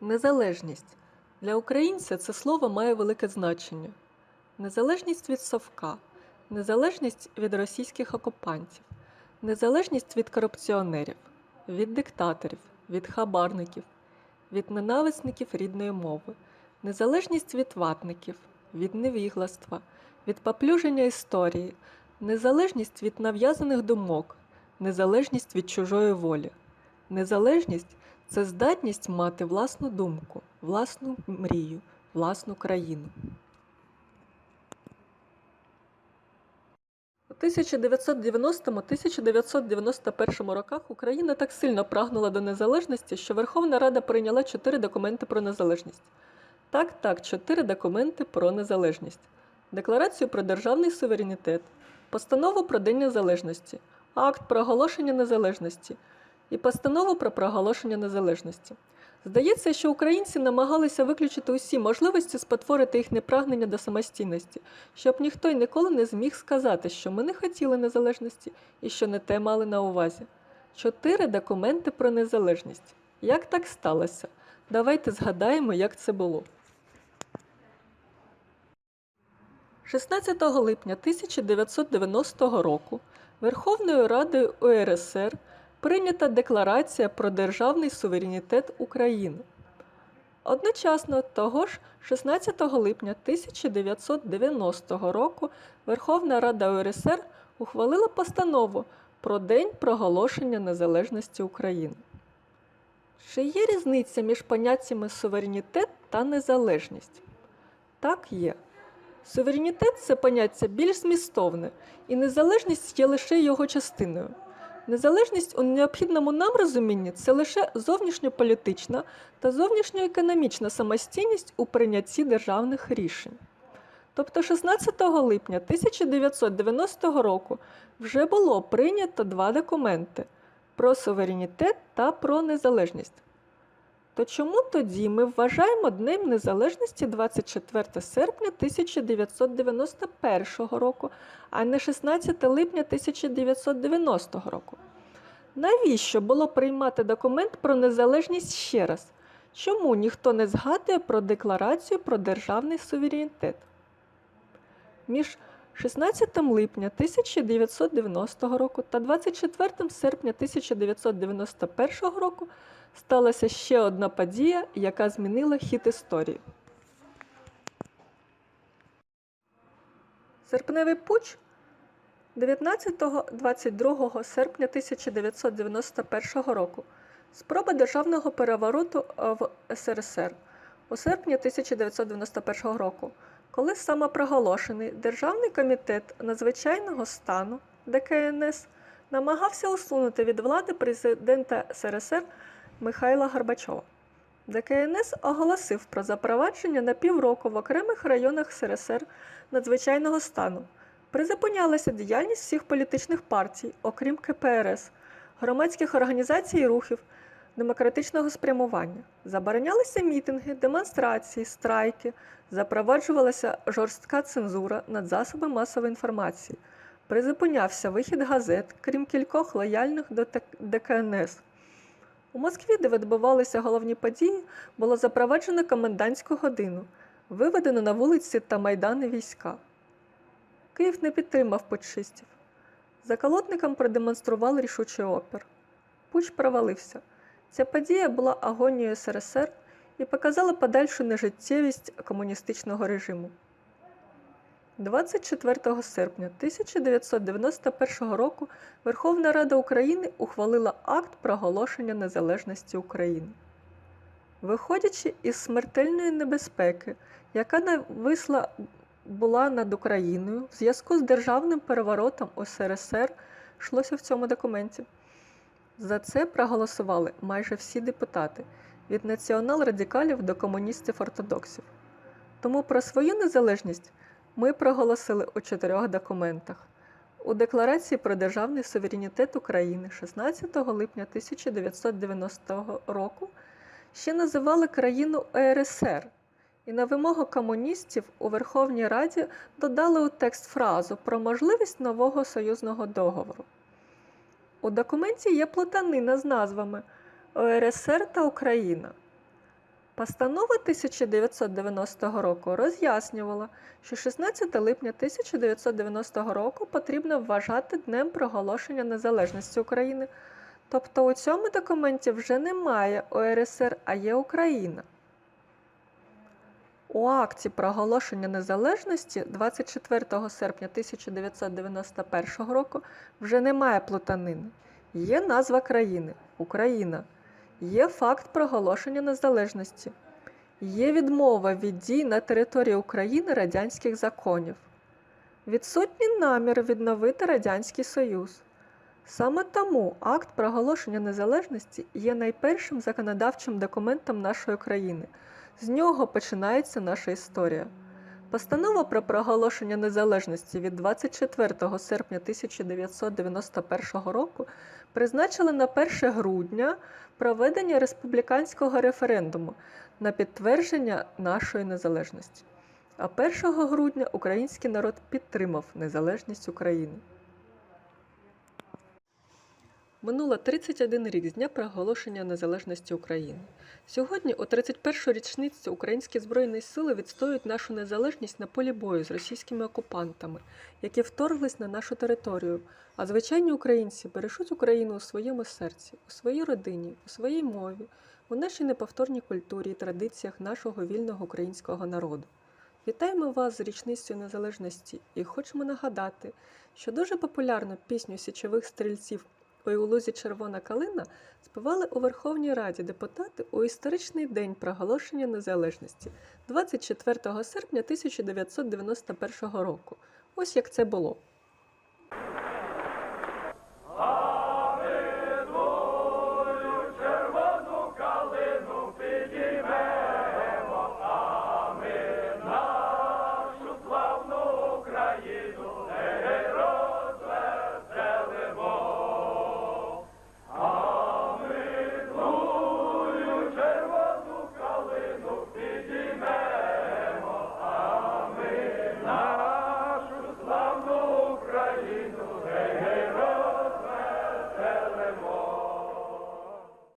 Незалежність. Для українця це слово має велике значення. Незалежність від совка, незалежність від російських окупантів, незалежність від корупціонерів, від диктаторів, від хабарників, від ненависників рідної мови, незалежність від ватників, від невігластва, від поплюження історії, незалежність від нав'язаних думок, незалежність від чужої волі. Незалежність це здатність мати власну думку, власну мрію, власну країну. У 1990-1991 роках Україна так сильно прагнула до незалежності, що Верховна Рада прийняла чотири документи про незалежність. Так, так, чотири документи про незалежність: Декларацію про державний суверенітет, Постанову про День Незалежності, Акт про оголошення незалежності і Постанову про проголошення незалежності. Здається, що українці намагалися виключити усі можливості спотворити їхнє прагнення до самостійності, щоб ніхто й ніколи не зміг сказати, що ми не хотіли незалежності і що не те мали на увазі. Чотири документи про незалежність. Як так сталося? Давайте згадаємо, як це було. 16 липня 1990 року Верховною Радою УРСР прийнята Декларація про державний суверенітет України. Одночасно того ж 16 липня 1990 року Верховна Рада УРСР ухвалила постанову про День проголошення незалежності України. Чи є різниця між поняттями суверенітет та незалежність? Так є. Суверенітет це поняття більш змістовне, і незалежність є лише його частиною. Незалежність у необхідному нам розумінні це лише зовнішньополітична та зовнішньоекономічна самостійність у прийнятті державних рішень. Тобто 16 липня 1990 року вже було прийнято два документи про суверенітет та про незалежність. То чому тоді ми вважаємо Днем Незалежності 24 серпня 1991 року, а не 16 липня 1990 року? Навіщо було приймати документ про незалежність ще раз? Чому ніхто не згадує про декларацію про державний суверенітет? Між 16 липня 1990 року та 24 серпня 1991 року сталася ще одна подія, яка змінила хід історії. Серпневий путч 19-22 серпня 1991 року. Спроба державного перевороту в СРСР у серпні 1991 року, коли самопроголошений Державний комітет надзвичайного стану ДКНС намагався усунути від влади президента СРСР Михайла Горбачова. ДКНС оголосив про запровадження на півроку в окремих районах СРСР надзвичайного стану. Призупинялася діяльність всіх політичних партій, окрім КПРС, громадських організацій і рухів демократичного спрямування. Заборонялися мітинги, демонстрації, страйки, запроваджувалася жорстка цензура над засоби масової інформації. Призупинявся вихід газет, крім кількох лояльних до ДКНС. У Москві, де відбувалися головні події, було запроваджено комендантську годину, виведено на вулиці та майдани війська. Київ не підтримав путчистів. Заколотникам продемонстрували рішучий опір. Путч провалився. Ця подія була агонією СРСР і показала подальшу нежиттєвість комуністичного режиму. 24 серпня 1991 року Верховна Рада України ухвалила акт проголошення незалежності України. Виходячи із смертельної небезпеки, яка нависла була над Україною в зв'язку з державним переворотом СРСР, йшлося в цьому документі. За це проголосували майже всі депутати від націонал-радикалів до комуністів-ортодоксів. Тому про свою незалежність ми проголосили у чотирьох документах. У Декларації про державний суверенітет України 16 липня 1990 року ще називали країну УРСР, і на вимогу комуністів у Верховній Раді додали у текст фразу про можливість нового союзного договору. У документі є плутанина з назвами ОРСР та Україна. Постанова 1990 року роз'яснювала, що 16 липня 1990 року потрібно вважати днем проголошення незалежності України. Тобто у цьому документі вже немає УРСР, а є Україна. У акті проголошення незалежності 24 серпня 1991 року вже немає плутанини. Є назва країни Україна. Є факт проголошення незалежності. Є відмова від дій на території України радянських законів. Відсутній намір відновити Радянський Союз. Саме тому акт проголошення незалежності є найпершим законодавчим документом нашої країни. З нього починається наша історія. Постанова про проголошення незалежності від 24 серпня 1991 року призначила на 1 грудня проведення республіканського референдуму на підтвердження нашої незалежності. А 1 грудня український народ підтримав незалежність України. Минуло 31 рік з дня проголошення незалежності України. Сьогодні, у 31-ю річницю, українські збройні сили відстоюють нашу незалежність на полі бою з російськими окупантами, які вторглись на нашу територію. А звичайні українці бережуть Україну у своєму серці, у своїй родині, у своїй мові, у нашій неповторній культурі і традиціях нашого вільного українського народу. Вітаємо вас з річницею незалежності і хочемо нагадати, що дуже популярну пісню січових стрільців Ой у лузі червона калина співали у Верховній Раді депутати у історичний день проголошення незалежності 24 серпня 1991 року. Ось як це було.